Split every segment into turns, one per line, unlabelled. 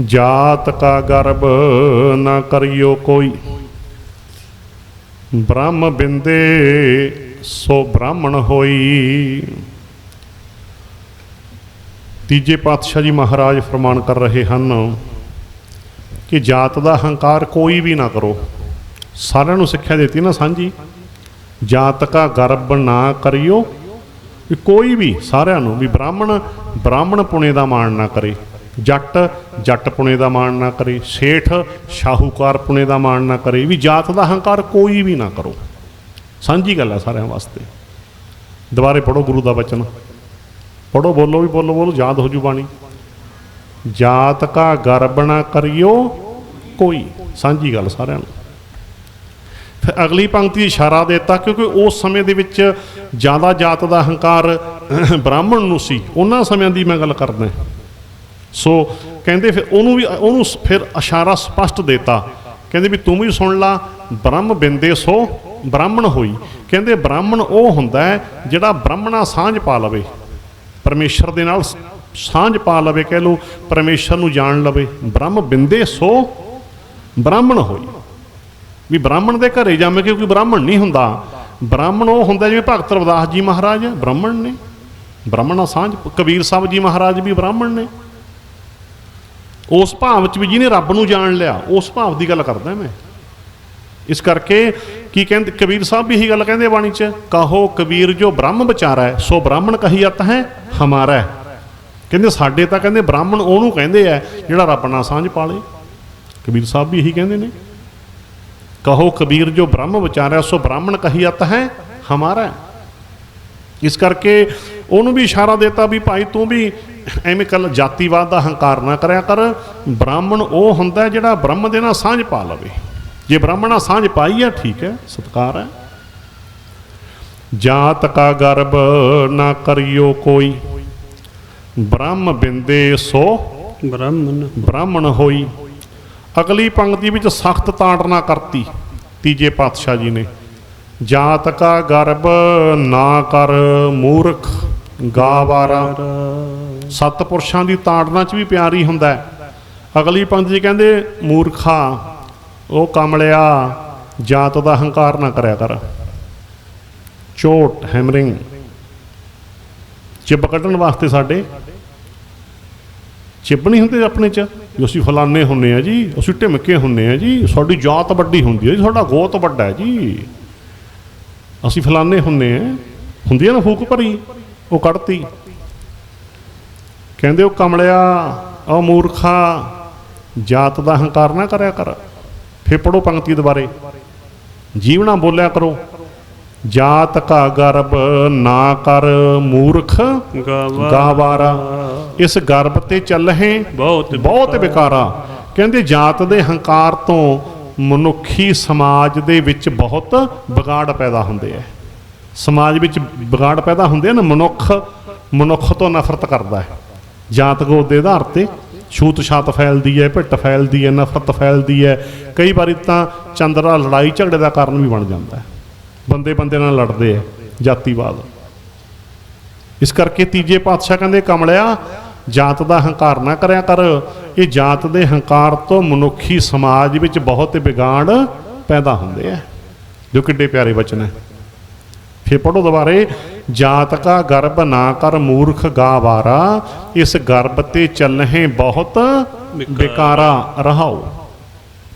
ਜਾਤ ਕਾ ਗਰਬ ਨਾ ਕਰਿਓ ਕੋਈ। ਬ੍ਰਹਮ ਬਿੰਦੇ ਸੋ ਬ੍ਰਾਹਮਣ ਹੋਈ। ਤੀਜੇ ਪਾਤਸ਼ਾਹ ਜੀ ਮਹਾਰਾਜ ਫਰਮਾਨ ਕਰ ਰਹੇ ਹਨ ਕਿ ਜਾਤ ਦਾ ਹੰਕਾਰ ਕੋਈ ਵੀ ਨਾ ਕਰੋ। ਸਾਰਿਆਂ ਨੂੰ ਸਿੱਖਿਆ ਦਿੱਤੀ ਨਾ ਸਾਂਝੀ। ਜਾਤ ਕਾ ਗਰਬ ਨਾ ਕਰਿਓ। ਵੀ ਕੋਈ ਵੀ ਸਾਰਿਆਂ ਨੂੰ ਵੀ ਬ੍ਰਾਹਮਣ ਬ੍ਰਾਹਮਣ ਪੁਣੇ ਦਾ ਮਾਣ ਨਾ ਕਰੇ। ਜੱਟ ਜੱਟ ਪੁਣੇ ਦਾ ਮਾਣ ਨਾ ਕਰੇ, ਸੇਠ, ਸ਼ਾਹੂਕਾਰ ਪੁਣੇ ਦਾ ਮਾਣ ਨਾ ਕਰੇ, ਵੀ ਜਾਤ ਦਾ ਹੰਕਾਰ ਕੋਈ ਵੀ ਨਾ ਕਰੋ। ਸਾਂਝੀ ਗੱਲ ਹੈ ਸਾਰਿਆਂ ਵਾਸਤੇ। ਦੁਬਾਰੇ ਪੜੋ ਗੁਰੂ ਦਾ ਬਚਨ ਪੜੋ ਬੋਲੋ ਵੀ ਬੋਲੋ ਬੋਲੋ, ਯਾਦ ਹੋ ਜੂ ਬਾਣੀ। ਜਾਤ ਕਾ ਗਰਬ ਨਾ ਕਰਿਓ ਕੋਈ। ਸਾਂਝੀ ਗੱਲ ਸਾਰਿਆਂ ਨੂੰ। ਫਿਰ ਅਗਲੀ ਪੰਕਤੀ ਇਸ਼ਾਰਾ ਦਿੱਤਾ, ਕਿਉਂਕਿ ਉਸ ਸਮੇਂ ਦੇ ਵਿੱਚ ਜ਼ਿਆਦਾ ਜਾਤ ਦਾ ਹੰਕਾਰ ਬ੍ਰਾਹਮਣ ਨੂੰ ਸੀ। ਉਹਨਾਂ ਸਮਿਆਂ ਦੀ ਮੈਂ ਗੱਲ ਕਰਦਾ। ਸੋ ਕਹਿੰਦੇ ਫਿਰ ਉਹਨੂੰ ਵੀ, ਉਹਨੂੰ ਫਿਰ ਇਸ਼ਾਰਾ ਸਪਸ਼ਟ ਦੇਤਾ। ਕਹਿੰਦੇ ਵੀ ਤੂੰ ਵੀ ਸੁਣ ਲਾ, ਬ੍ਰਹਮ ਬਿੰਦੇ ਸੋ ਬ੍ਰਾਹਮਣ ਹੋਈ। ਕਹਿੰਦੇ ਬ੍ਰਾਹਮਣ ਉਹ ਹੁੰਦਾ ਹੈ ਜਿਹੜਾ ਬ੍ਰਾਹਮਣਾ ਸਾਂਝ ਪਾ ਲਵੇ। ਪਰਮੇਸ਼ਰ ਦੇ ਨਾਲ ਸਾਂਝ ਪਾ ਲਵੇ ਕਹਿ ਲੋ ਪਰਮੇਸ਼ਰ ਨੂੰ ਜਾਣ ਲਵੇ। ਬ੍ਰਹਮ ਬਿੰਦੇ ਸੋ ਬ੍ਰਾਹਮਣ ਹੋਈ। ਵੀ ਬ੍ਰਾਹਮਣ ਦੇ ਘਰੇ ਜਾਵੇਂ ਕਿਉਂਕਿ ਬ੍ਰਾਹਮਣ ਨਹੀਂ ਹੁੰਦਾ। ਬ੍ਰਾਹਮਣ ਉਹ ਹੁੰਦਾ ਜਿਵੇਂ ਭਗਤ ਰਵਿਦਾਸ ਜੀ ਮਹਾਰਾਜ, ਬ੍ਰਾਹਮਣ ਨੇ। ਬ੍ਰਾਹਮਣਾ ਸਾਂਝ, ਕਬੀਰ ਸਾਹਿਬ ਜੀ ਮਹਾਰਾਜ ਵੀ ਬ੍ਰਾਹਮਣ ਨੇ। ਉਸ ਭਾਵ ਚ ਵੀ ਜਿਹਨੇ ਰੱਬ ਨੂੰ ਜਾਣ ਲਿਆ, ਉਸ ਭਾਵ ਦੀ ਗੱਲ ਕਰਦਾ ਮੈਂ। ਇਸ ਕਰਕੇ ਕੀ ਕਹਿੰਦੇ, ਕਬੀਰ ਸਾਹਿਬ ਵੀ ਇਹੀ ਗੱਲ ਕਹਿੰਦੇ ਬਾਣੀ ਚ, ਕਹੋ ਕਬੀਰ ਜੋ ਬ੍ਰਹਮ ਵਿਚਾਰਾ ਹੈ ਸੋ ਬ੍ਰਾਹਮਣ ਕਹੀ ਕਹੀਅਤ ਹੈ, ਹਮਾਰਾ। ਹੈ ਕਹਿੰਦੇ ਸਾਡੇ ਤਾਂ ਕਹਿੰਦੇ ਬ੍ਰਾਹਮਣ ਉਹਨੂੰ ਕਹਿੰਦੇ ਆ, ਜਿਹੜਾ ਰੱਬ ਨਾਲ ਸਾਂਝ ਪਾਲੇ। ਕਬੀਰ ਸਾਹਿਬ ਵੀ ਇਹੀ ਕਹਿੰਦੇ ਨੇ। ਕਹੋ ਕਬੀਰ ਜੋ ਬ੍ਰਹਮ ਵਿਚਾਰਿਆ ਸੋ ਬ੍ਰਾਹਮਣ ਕਹੀ ਕਹੀਅਤ ਹੈ, ਹਮਾਰਾ। ਇਸ ਕਰਕੇ ਉਹਨੂੰ ਵੀ ਇਸ਼ਾਰਾ ਦਿੱਤਾ ਵੀ ਭਾਈ ਤੂੰ ਵੀ ਐਵੇਂ ਕੱਲ ਜਾਤੀਵਾਦ ਦਾ ਹੰਕਾਰ ਨਾ ਕਰਿਆ ਕਰ। ਬ੍ਰਾਹਮਣ ਉਹ ਹੁੰਦਾ ਜਿਹੜਾ ਬ੍ਰਹਮ ਦੇ ਨਾਲ ਸਾਂਝ ਪਾ ਲਵੇ। ਜੇ ਬ੍ਰਾਹਮਣ ਸਾਂਝ ਪਾਈ ਹੈ ਠੀਕ ਹੈ ਸਤਕਾਰ ਹੈ। ਜਾਤ ਕਾ ਗਰਬ ਨਾ ਕਰਿਓ ਕੋਈ। ਬ੍ਰਹਮ ਬਿੰਦੇ ਸੋ
ਬ੍ਰਾਹਮਣ।
ਬ੍ਰਾਹਮਣ ਹੋਈ। ਅਗਲੀ ਪੰਕਤੀ ਵਿੱਚ ਸਖਤ ਤਾੜਨਾ ਕਰਤੀ ਤੀਜੇ ਪਾਤਸ਼ਾਹ ਜੀ ਨੇ। ਜਾਤ ਕਾ ਗਰਬ ਨਾ ਕਰ ਮੂਰਖ ਗਾਵਾਰਾ। ਸੱਤ ਪੁਰਸ਼ਾਂ ਦੀ ਤਾੜਨਾ ਚ ਵੀ ਪਿਆਰ ਹੀ ਹੁੰਦਾ ਅਗਲੀ ਪੰਕਤੀ 'ਚ ਕਹਿੰਦੇ, ਮੂਰਖਾ, ਉਹ ਕਮਲਿਆ, ਜਾਤ ਦਾ ਹੰਕਾਰ ਨਾ ਕਰਿਆ ਕਰ। ਚੋਟ, ਹੈਮਰਿੰਗ, ਚਿੱਬ ਕੱਢਣ ਵਾਸਤੇ ਸਾਡੇ। ਚਿੱਬ ਨਹੀਂ ਹੁੰਦੇ ਆਪਣੇ ਚ। ਵੀ ਅਸੀਂ ਫਲਾਨੇ ਹੁੰਨੇ ਆ ਜੀ, ਅਸੀਂ ਢਿਮਕੇ ਹੁੰਨੇ ਆ ਜੀ, ਸਾਡੀ ਜਾਤ ਵੱਡੀ ਹੁੰਦੀ ਹੈ ਜੀ, ਸਾਡਾ ਗੋਤ ਵੱਡਾ ਹੈ ਜੀ। ਅਸੀਂ ਫਲਾਨੇ ਹੁੰਨੇ ਆ, ਹੁੰਦੀ ਹੈ ਨਾ ਫੂਕ ਭਰੀ, ਉਹ ਕੱਢਤੀ। ਕਹਿੰਦੇ ਉਹ ਕਮਲਿਆ ਉਹ ਮੂਰਖਾ ਜਾਤ ਦਾ ਹੰਕਾਰ ਨਾ ਕਰਿਆ ਕਰ ਫੇਰ ਪੜੋ ਪੰਕਤੀ ਦੁਬਾਰੇ। ਜੀਵਨਾ ਬੋਲਿਆ ਕਰੋ। ਜਾਤ ਕਾ ਗਰਬ ਨਾ ਕਰ ਮੂਰਖ
ਗਾਵਾ।
ਗਾਵਾਰਾ। ਇਸ ਗਰਭ ਤੇ ਚੱਲਹੇ
ਬਹੁਤ
ਬਹੁਤ ਵਿਕਾਰਾ। ਕਹਿੰਦੇ ਜਾਤ ਦੇ ਹੰਕਾਰ ਤੋਂ ਮਨੁੱਖੀ ਸਮਾਜ ਦੇ ਵਿੱਚ ਬਹੁਤ ਵਿਗਾੜ ਪੈਦਾ ਹੁੰਦੇ ਆ। ਸਮਾਜ ਵਿੱਚ ਵਿਗਾੜ ਪੈਦਾ ਹੁੰਦੇ ਆ ਨਾ ਮਨੁੱਖ ਮਨੁੱਖ ਤੋਂ ਨਫ਼ਰਤ ਕਰਦਾ ਹੈ। ਜਾਤ ਗੋਤ ਦੇ ਆਧਾਰ ਤੇ ਛੂਤ ਛਾਤ ਫੈਲਦੀ ਹੈ ਭਿੱਟ ਫੈਲਦੀ ਹੈ, ਨਫ਼ਰਤ ਫੈਲਦੀ ਹੈ। ਕਈ ਵਾਰੀ ਤਾਂ ਚੰਦਰਾ ਲੜਾਈ ਝਗੜੇ ਦਾ ਕਾਰਨ ਵੀ ਬਣ ਜਾਂਦਾ ਹੈ। ਬੰਦੇ ਬੰਦੇ ਨਾਲ ਲੜਦੇ ਹੈ ਜਾਤੀਵਾਦ। ਇਸ ਕਰਕੇ ਤੀਜੇ ਪਾਤਸ਼ਾਹ ਕਹਿੰਦੇ, ਕਮਲਿਆ, ਜਾਤ ਦਾ ਹੰਕਾਰ ਨਾ ਕਰਿਆ ਕਰ। ਇਹ ਜਾਤ ਦੇ ਹੰਕਾਰ ਤੋਂ ਮਨੁੱਖੀ ਸਮਾਜ ਵਿੱਚ ਬਹੁਤ ਵਿਗਾੜ ਪੈਦਾ ਹੁੰਦੇ ਆ। ਜੋ ਕਿੱਡੇ ਪਿਆਰੇ ਵਚਨ ਹੈ। ਫੇਰ ਪੜੋ ਦੁਬਾਰੇ। ਜਾਤ ਕਾ ਗਰਭ ਨਾ ਕਰ ਮੂਰਖ ਗਾਵਾਰਾ ਇਸ ਗਰਭ ਤੇ ਚੱਲਹਿ ਬਹੁਤ ਵਿਕਾਰਾ ਰਹਾਓ।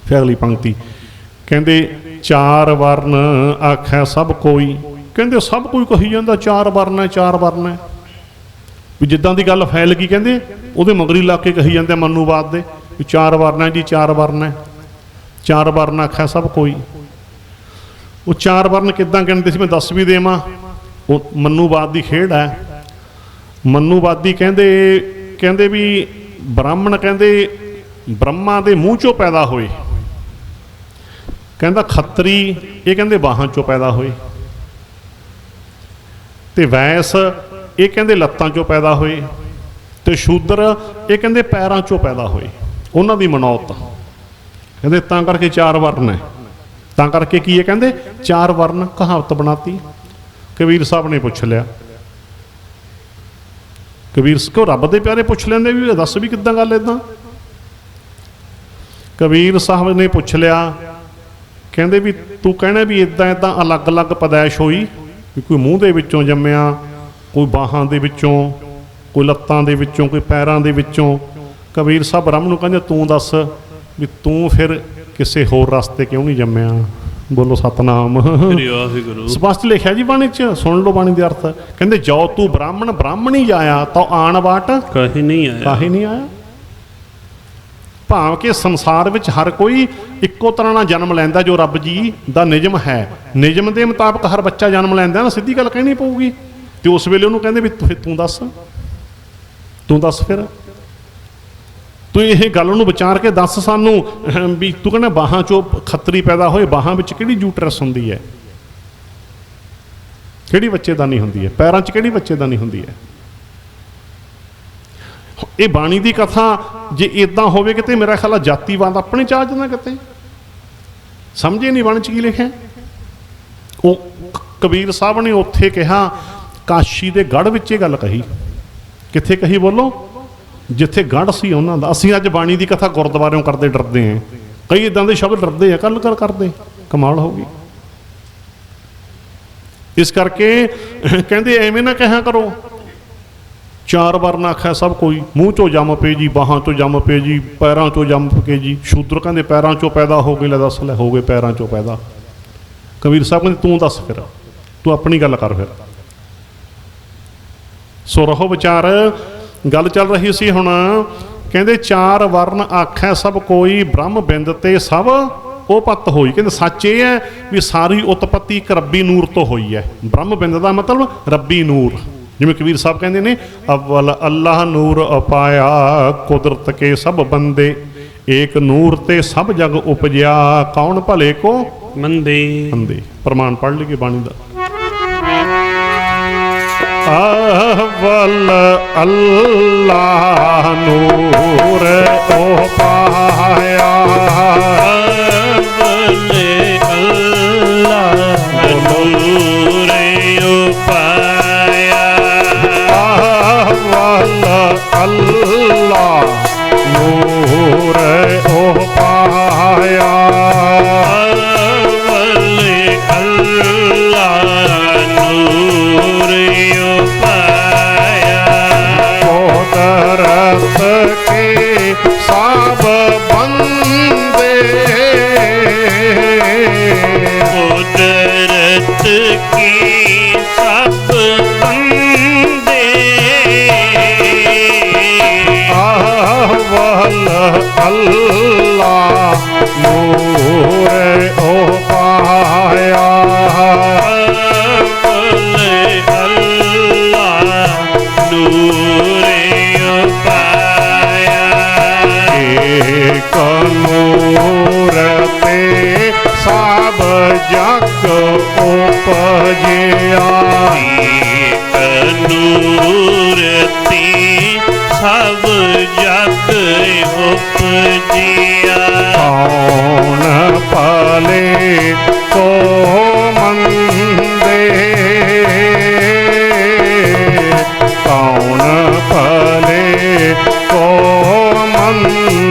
ਫਿਰ ਅਗਲੀ ਪੰਕਤੀ ਕਹਿੰਦੇ ਚਾਰ ਵਰਨ ਆਖੈ ਸਭ ਕੋਈ। ਕਹਿੰਦੇ ਸਭ ਕੋਈ ਕਹੀ ਜਾਂਦਾ ਚਾਰ ਵਰਨ ਹੈ ਚਾਰ ਵਰਨ ਹੈ। ਵੀ ਜਿੱਦਾਂ ਦੀ ਗੱਲ ਫੈਲ ਗਈ ਕਹਿੰਦੇ ਉਹਦੇ ਮਗਰੀ ਲਾ ਕੇ ਕਹੀ ਜਾਂਦੇ ਮਨੂਵਾਦ ਦੇ ਵੀ ਚਾਰ ਵਰਨ ਹੈ ਜੀ ਚਾਰ ਵਰਨ ਹੈ। ਚਾਰ ਵਰਨ ਆਖੈ ਸਭ ਕੋਈ। ਉਹ ਚਾਰ ਵਰਨ ਕਿੱਦਾਂ ਗਿਣਦੇ ਸੀ ਮੈਂ ਦੱਸ ਵੀ ਦੇਵਾਂ। ਉਹ ਮੰਨੂਵਾਦ ਦੀ ਖੇਡ ਹੈ। ਮੰਨੂਵਾਦੀ ਕਹਿੰਦੇ ਕਹਿੰਦੇ ਵੀ ਬ੍ਰਾਹਮਣ ਕਹਿੰਦੇ ਬ੍ਰਹਮਾ ਦੇ ਮੂੰਹ ਚੋਂ ਪੈਦਾ ਹੋਏ। ਕਹਿੰਦਾ ਖੱਤਰੀ, ਇਹ ਕਹਿੰਦੇ ਬਾਹਾਂ ਚੋਂ ਪੈਦਾ ਹੋਏ। ਤੇ ਵੈਸ, ਇਹ ਕਹਿੰਦੇ ਲੱਤਾਂ ਚੋਂ ਪੈਦਾ ਹੋਏ। ਤੇ ਸ਼ੂਦਰ, ਇਹ ਕਹਿੰਦੇ ਪੈਰਾਂ ਚੋਂ ਪੈਦਾ ਹੋਏ। ਉਹਨਾਂ ਦੀ ਮਨੌਤ। ਕਹਿੰਦੇ ਤਾਂ ਕਰਕੇ ਚਾਰ ਵਰਨ ਹੈ। ਤਾਂ ਕਰਕੇ ਕੀ ਹੈ ਕਹਿੰਦੇ? ਚਾਰ ਵਰਨ ਕਹਾਵਤ ਬਣਾਤੀ। ਕਬੀਰ ਸਾਹਿਬ ਨੇ ਪੁੱਛ ਲਿਆ। ਕਬੀਰ ਕੋ ਰੱਬ ਦੇ ਪਿਆਰੇ ਪੁੱਛ ਲੈਂਦੇ ਵੀ, ਇਹ ਦੱਸ ਵੀ ਕਿੱਦਾਂ ਗੱਲ ਇਦਾਂ ਕਬੀਰ ਸਾਹਿਬ ਨੇ ਪੁੱਛ ਲਿਆ, ਕਹਿੰਦੇ ਵੀ ਤੂੰ ਕਹਿਣਾ ਵੀ ਇਦਾਂ ਇਦਾਂ ਅਲੱਗ-ਅਲੱਗ ਪਦਾਇਸ਼ ਹੋਈ, ਵੀ ਕੋਈ ਮੂੰਹ ਦੇ ਵਿੱਚੋਂ ਜੰਮਿਆ, ਕੋਈ ਬਾਹਾਂ ਦੇ ਵਿੱਚੋਂ, ਕੋਈ ਲੱਤਾਂ ਦੇ ਵਿੱਚੋਂ, ਕੋਈ ਪੈਰਾਂ ਦੇ ਵਿੱਚੋਂ। ਕਬੀਰ ਸਾਹਿਬ ਬ੍ਰਹਮ ਨੂੰ ਕਹਿੰਦੇ, ਤੂੰ ਦੱਸ ਵੀ ਤੂੰ ਫਿਰ ਕਿਸੇ ਹੋਰ ਰਸਤੇ ਕਿਉਂ ਨਹੀਂ ਜੰਮਿਆ? ਬੋਲੋ ਸਤਨਾਮ।
ਸ੍ਰੀ ਵਾਹਿਗੁਰੂ।
ਸਪਸ਼ਟ ਲਿਖਿਆ ਜੀ ਬਾਣੀ ਚ ਸੁਣ ਲਓ ਬਾਣੀ ਦੇ ਅਰਥ। ਕਹਿੰਦੇ ਜੋ ਤੂੰ ਬ੍ਰਾਹਮਣ ਬ੍ਰਾਹਮਣੀ ਜਾਇਆ ਤਾਂ ਆਣ ਬਾਟ
ਕਹੀ ਨਹੀਂ ਆਇਆ।
ਕਾਹੇ ਨਹੀਂ ਆਇਆ? ਭਾਵ ਕਿ ਸੰਸਾਰ ਵਿੱਚ ਹਰ ਕੋਈ ਇੱਕੋ ਤਰ੍ਹਾਂ ਨਾਲ ਜਨਮ ਲੈਂਦਾ ਜੋ ਰੱਬ ਜੀ ਦਾ ਨਿਯਮ ਹੈ। ਨਿਯਮ ਦੇ ਮੁਤਾਬਕ ਹਰ ਬੱਚਾ ਜਨਮ ਲੈਂਦਾ ਨਾ ਸਿੱਧੀ ਗੱਲ ਕਹਿਣੀ ਪਊਗੀ। ਤੇ ਉਸ ਵੇਲੇ ਉਹਨੂੰ ਕਹਿੰਦੇ ਵੀ ਤੂੰ ਦੱਸ। ਤੂੰ ਦੱਸ ਫਿਰ। ਤੂੰ ਇਹ ਗੱਲ ਨੂੰ ਵਿਚਾਰ ਕੇ ਦੱਸ ਸਾਨੂੰ ਵੀ ਤੂੰ ਕਹਿੰਦਾ ਬਾਹਾਂ ਚੋਂ ਖੱਤਰੀ ਪੈਦਾ ਹੋਏ, ਬਾਹਾਂ ਵਿੱਚ ਕਿਹੜੀ ਜੂਟਰਸ ਹੁੰਦੀ ਹੈ? ਕਿਹੜੀ ਬੱਚੇਦਾਨੀ ਹੁੰਦੀ ਹੈ? ਪੈਰਾਂ 'ਚ ਕਿਹੜੀ ਬੱਚੇਦਾਨੀ ਹੁੰਦੀ ਹੈ? ਇਹ ਬਾਣੀ ਦੀ ਕਥਾ, ਜੇ ਇਦਾਂ ਹੋਵੇ ਕਿਤੇ, ਮੇਰਾ ਖਿਆਲ ਆ ਜਾਤੀਵਾਦ ਆਪਣੇ ਚਾਹ ਜਾਂਦਾ ਕਿਤੇ। ਸਮਝੇ ਨਹੀਂ ਬਾਣੀ ਚ ਕੀ ਲਿਖਿਆ? ਉਹ ਕਬੀਰ ਸਾਹਿਬ ਨੇ ਉੱਥੇ ਕਿਹਾ, ਕਾਸ਼ੀ ਦੇ ਗੜ ਵਿੱਚ ਇਹ ਗੱਲ ਕਹੀ। ਕਿੱਥੇ ਕਹੀ ਬੋਲੋ? ਜਿੱਥੇ ਗੜ ਸੀ ਉਹਨਾਂ ਦਾ। ਅਸੀਂ ਅੱਜ ਬਾਣੀ ਦੀ ਕਥਾ ਗੁਰਦੁਆਰਿਓਂ ਕਰਦੇ ਡਰਦੇ ਆਂ ਕਈ ਇਦਾਂ ਦੇ ਸ਼ਬਦ ਡਰਦੇ ਆ ਕੱਲ ਕਰ ਕਰਦੇ। ਕਮਾਲ ਹੋ ਗਈ। ਇਸ ਕਰਕੇ ਕਹਿੰਦੇ ਐਵੇਂ ਨਾ ਕਿਹਾ ਕਰੋ। ਚਾਰ ਵਾਰ ਨਾ ਆਖਿਆ ਸਭ ਕੋਈ। ਮੂੰਹ ਚੋਂ ਜੰਮ ਪਏ ਜੀ, ਬਾਹਾਂ ਚੋਂ ਜੰਮ ਪਏ ਜੀ, ਪੈਰਾਂ ਚੋਂ ਜੰਮ ਪਏ ਜੀ। ਸ਼ੂਦਰ ਕਹਿੰਦੇ ਪੈਰਾਂ ਚੋਂ ਪੈਦਾ ਹੋ ਗਏ, ਲੈ ਦੱਸ ਲੈ, ਹੋ ਗਏ ਪੈਰਾਂ ਚੋਂ ਪੈਦਾ। ਕਬੀਰ ਸਾਹਿਬ ਕਹਿੰਦੇ, ਤੂੰ ਦੱਸ ਫਿਰ। ਤੂੰ ਆਪਣੀ ਗੱਲ ਕਰ ਫਿਰ। ਸੋ ਰਹੋ ਵਿਚਾਰ। ਗੱਲ ਚੱਲ ਰਹੀ ਸੀ ਹੁਣ ਕਹਿੰਦੇ ਚਾਰ ਵਰਨ ਆਖੈ ਸਭ ਕੋਈ ਬ੍ਰਹਮ ਬਿੰਦ ਤੇ ਸਭ ਉਹ ਪਤ ਹੋਈ। ਕਹਿੰਦੇ ਸੱਚ ਇਹ ਹੈ ਵੀ ਸਾਰੀ ਉਤਪਤੀ ਇੱਕ ਰੱਬੀ ਨੂਰ ਤੋਂ ਹੋਈ ਹੈ। ਬ੍ਰਹਮ ਬਿੰਦ ਦਾ ਮਤਲਬ ਰੱਬੀ ਨੂਰ। ਜਿਵੇਂ ਕਬੀਰ ਸਾਹਿਬ ਕਹਿੰਦੇ ਨੇ ਅਵਲ ਅੱਲਾਹ ਨੂਰ ਅਪਾਇਆ ਕੁਦਰਤ ਕੇ ਸਭ ਬੰਦੇ ਏਕ ਨੂਰ ਤੇ ਸਭ ਜਗ ਉਪਜਿਆ ਕੌਣ ਭਲੇ ਕੋ
ਮੰਦੇ।
ਬੰਦੇ ਪ੍ਰਮਾਣ ਪੜ੍ਹ ਲਈਏ ਬਾਣੀ ਦਾ। ਅਵਲ ਅੱਲਾਹ ਨੂਰ ਉਹ ਪਾਇਆ
ਅਵਲੇ ਅੱਲਾ ਨੂਰੇ ਉਪਾਇਆ
ਅਵਲ ਅੱਲਾਹ ਨੂਰ ਉਹ ਪਾਇਆ
ਅਵਲੇ
আল্লাহ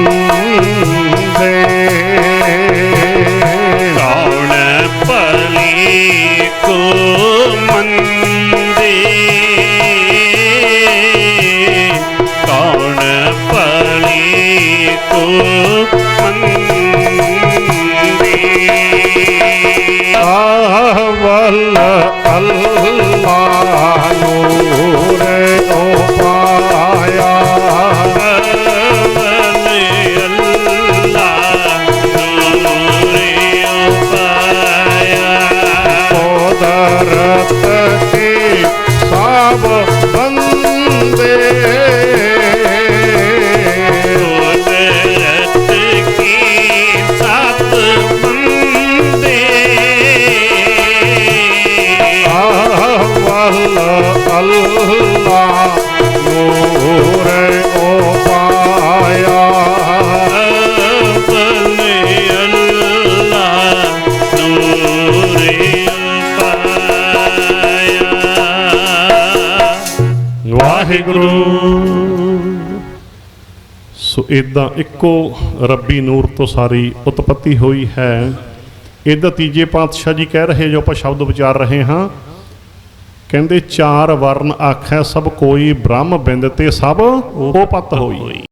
ਮੰਦੇ ਇਦਾਂ ਇੱਕੋ ਰੱਬੀ ਨੂਰ ਤੋਂ ਸਾਰੀ ਉਤਪਤੀ ਹੋਈ ਹੈ। ਇਹਦਾ ਤੀਜੇ ਪਾਤਸ਼ਾਹ ਜੀ ਕਹਿ ਰਹੇ ਜੋ ਆਪਾਂ ਸ਼ਬਦ ਵਿਚਾਰ ਰਹੇ ਹਾਂ ਕਹਿੰਦੇ ਚਾਰ ਵਰਨ ਆਖੈ ਸਭ ਕੋਈ ਬ੍ਰਹਮ ਬਿੰਦ ਤੇ ਸਭ ਉਪਤ ਹੋਈ।